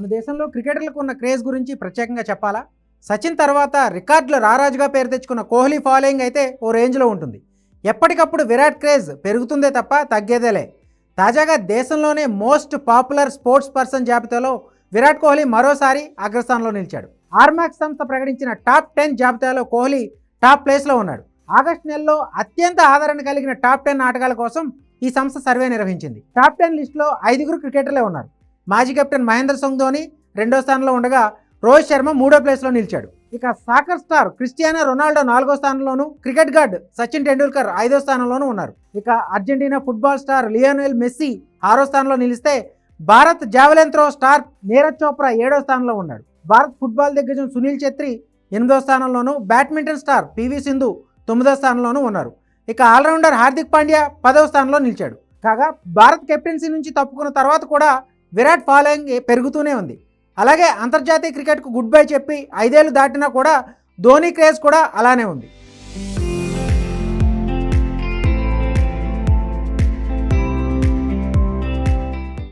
మన దేశంలో క్రికెటర్లకు ఉన్న క్రేజ్ గురించి ప్రత్యేకంగా చెప్పాలా? సచిన్ తర్వాత రికార్డుల రారాజుగా పేరు తెచ్చుకున్న కోహ్లీ ఫాలోయింగ్ అయితే ఓ రేంజ్లో ఉంటుంది. ఎప్పటికప్పుడు విరాట్ క్రేజ్ పెరుగుతుందే తప్ప తగ్గేదేలే. తాజాగా దేశంలోనే మోస్ట్ పాపులర్ స్పోర్ట్స్ పర్సన్ జాబితాలో విరాట్ కోహ్లీ మరోసారి అగ్రస్థానంలో నిలిచాడు. ఆర్మాక్స్ సంస్థ ప్రకటించిన టాప్ టెన్ జాబితాలో కోహ్లీ టాప్ ప్లేస్లో ఉన్నాడు. ఆగస్టు నెలలో అత్యంత ఆదరణ కలిగిన టాప్ టెన్ ఆటగాల కోసం ఈ సంస్థ సర్వే నిర్వహించింది. టాప్ టెన్ లిస్టులో ఐదుగురు క్రికెటర్లే ఉన్నారు. మాజీ కెప్టెన్ మహేంద్ర సింగ్ ధోని రెండో స్థానంలో ఉండగా రోహిత్ శర్మ మూడో ప్లేస్లో నిలిచాడు. ఇక సాకర్ స్టార్ క్రిస్టియానో రొనాల్డో నాలుగో స్థానంలోను క్రికెట్ గార్డ్ సచిన్ టెండూల్కర్ ఐదో స్థానంలోనూ ఉన్నారు. ఇక Argentina football star Lionel Messi ఆరో స్థానంలో నిలిస్తే Bharat javelin throw star Neeraj Chopra ఏడో స్థానంలో ఉన్నాడు. భారత్ ఫుట్బాల్ దిగ్గజం సునీల్ ఛెత్రి ఎనిమిదో స్థానంలోనూ badminton star P V Sindhu తొమ్మిదో స్థానంలోనూ ఉన్నారు. ఇక ఆల్రౌండర్ హార్దిక్ పాండ్యా పదవ స్థానంలో నిలిచాడు. కాగా భారత్ కెప్టెన్సీ నుంచి తప్పుకున్న తర్వాత కూడా విరాట్ ఫాలోయింగ్ పెరుగుతూనే ఉంది. అలాగే అంతర్జాతీయ క్రికెట్కు గుడ్ బై చెప్పి ఐదేళ్ళు దాటినా కూడా ధోని క్రేజ్ కూడా అలానే ఉంది.